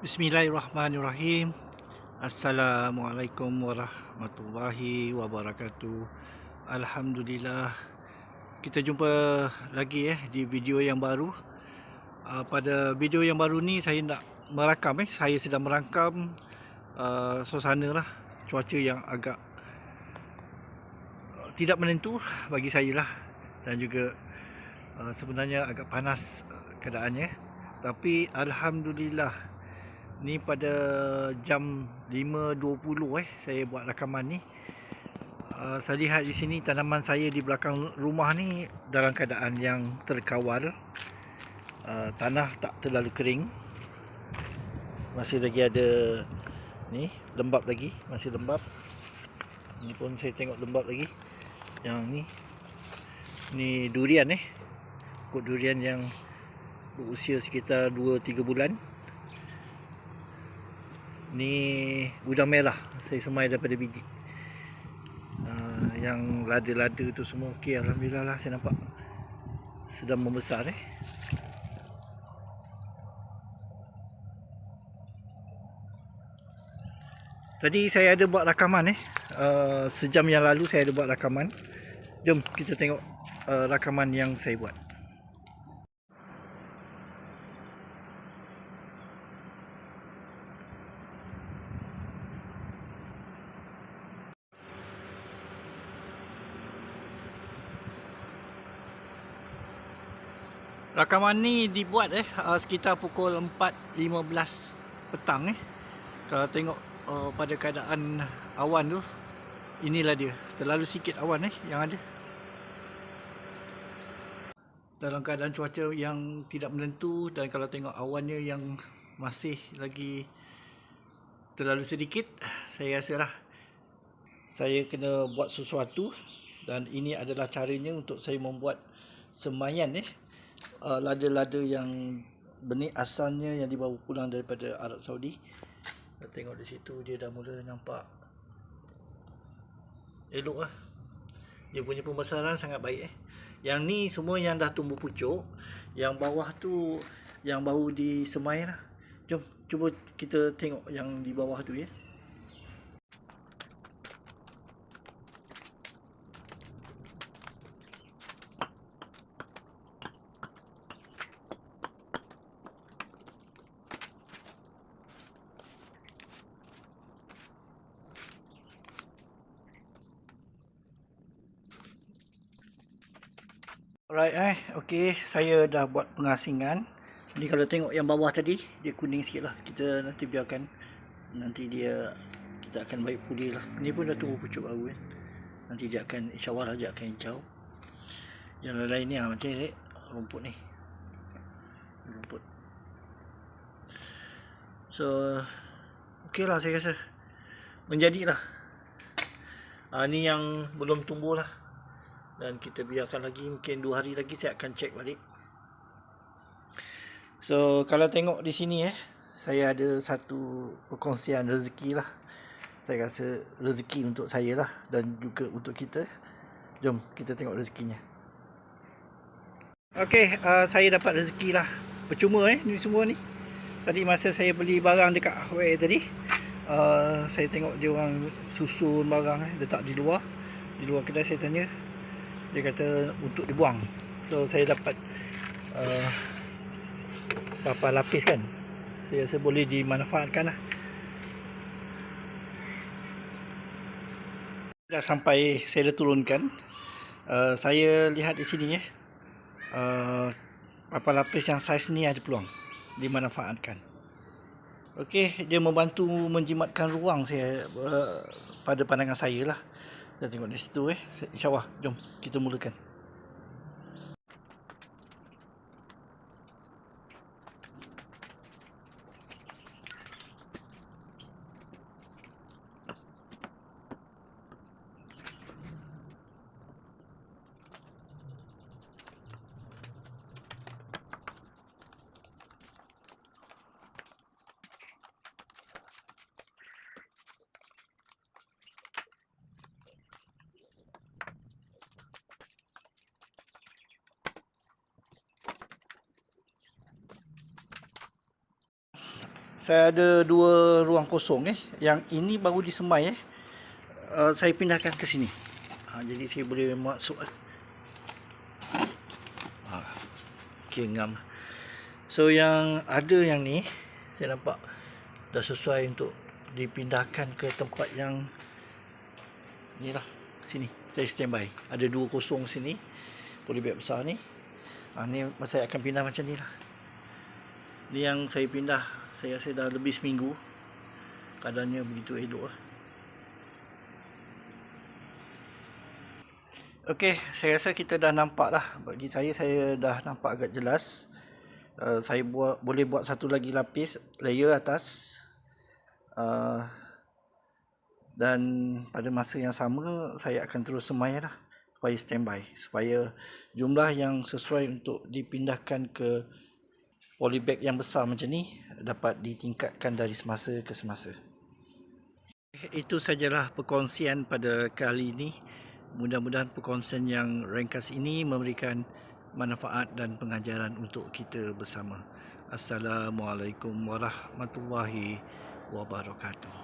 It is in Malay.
Bismillahirrahmanirrahim. Assalamualaikum warahmatullahi wabarakatuh. Alhamdulillah. Kita jumpa lagi eh di video yang baru. Uh, Pada video yang baru ni saya nak merakam eh Saya sedang merangkam uh, suasana lah Cuaca yang agak uh, Tidak menentu bagi saya lah. Dan juga uh, sebenarnya agak panas uh, keadaannya. Tapi Alhamdulillah Ni pada jam 5.20 eh saya buat rakaman ni. Uh, saya lihat di sini tanaman saya di belakang rumah ni dalam keadaan yang terkawal. Uh, tanah tak terlalu kering. Masih lagi ada ni lembap lagi, masih lembap. Ni pun saya tengok lembap lagi. Yang ni ni durian eh. Kok durian yang berusia sekitar 2 3 bulan ni udang merah saya semai daripada biji. Uh, yang lada-lada tu semua okey alhamdulillah lah saya nampak sedang membesar eh tadi saya ada buat rakaman eh sejam yang lalu saya ada buat rakaman. Jom kita tengok uh, rakaman yang saya buat Rakaman ni dibuat eh uh, sekitar pukul 4.15 petang eh. Kalau tengok uh, pada keadaan awan tu inilah dia. Terlalu sikit awan eh yang ada. Dalam keadaan cuaca yang tidak menentu dan kalau tengok awannya yang masih lagi terlalu sedikit, saya rasa lah saya kena buat sesuatu dan ini adalah caranya untuk saya membuat semayan eh Uh, lada-lada yang benih asalnya yang dibawa pulang daripada Arab Saudi. Kita tengok di situ dia dah mula nampak elok lah. Dia punya pembesaran sangat baik eh. Yang ni semua yang dah tumbuh pucuk, yang bawah tu yang baru disemai lah. Jom cuba kita tengok yang di bawah tu ya. Alright eh, okay, saya dah buat pengasingan. Ni kalau tengok yang bawah tadi, dia kuning sikit lah. Kita nanti biarkan, nanti dia, kita akan baik pulih lah. Ni pun dah tunggu pucuk baru kan. Nanti dia akan, insyaAllah dia akan hijau. Yang lain-lain ni lah, macam ni, rumput ni. Rumput. So, okay lah saya rasa. Menjadilah. Ah, ni yang belum tumbuh lah dan kita biarkan lagi mungkin 2 hari lagi saya akan cek balik. So kalau tengok di sini eh saya ada satu perkongsian rezeki lah. Saya rasa rezeki untuk saya lah dan juga untuk kita. Jom kita tengok rezekinya. Okey, uh, saya dapat rezeki lah. Percuma eh ni semua ni. Tadi masa saya beli barang dekat Huawei tadi uh, saya tengok dia orang susun barang eh letak di luar. Di luar kedai saya tanya dia kata untuk dibuang. So saya dapat uh, papan lapis kan? Saya rasa boleh dimanfaatkan lah. Dah sampai saya dah turunkan uh, saya lihat di sini ya uh, papan lapis yang saiz ni ada peluang dimanfaatkan. Okey, dia membantu menjimatkan ruang saya uh, pada pandangan saya lah. Kita tengok di situ eh. InsyaAllah. Jom kita mulakan. Saya ada dua ruang kosong eh. Yang ini baru disemai eh. Uh, saya pindahkan ke sini. Ha, jadi saya boleh masuk eh. Ha, okay, ngam. So yang ada yang ni saya nampak dah sesuai untuk dipindahkan ke tempat yang ni lah sini saya standby ada dua kosong sini polybag besar ni ha, ni saya akan pindah macam ni lah ni yang saya pindah saya rasa dah lebih seminggu keadaannya begitu elok lah Okey, saya rasa kita dah nampak lah. Bagi saya, saya dah nampak agak jelas. Uh, saya buat boleh buat satu lagi lapis layer atas. Uh, dan pada masa yang sama, saya akan terus semai lah. Supaya standby. Supaya jumlah yang sesuai untuk dipindahkan ke polybag yang besar macam ni dapat ditingkatkan dari semasa ke semasa. Itu sajalah perkongsian pada kali ini. Mudah-mudahan perkongsian yang ringkas ini memberikan manfaat dan pengajaran untuk kita bersama. Assalamualaikum warahmatullahi wabarakatuh.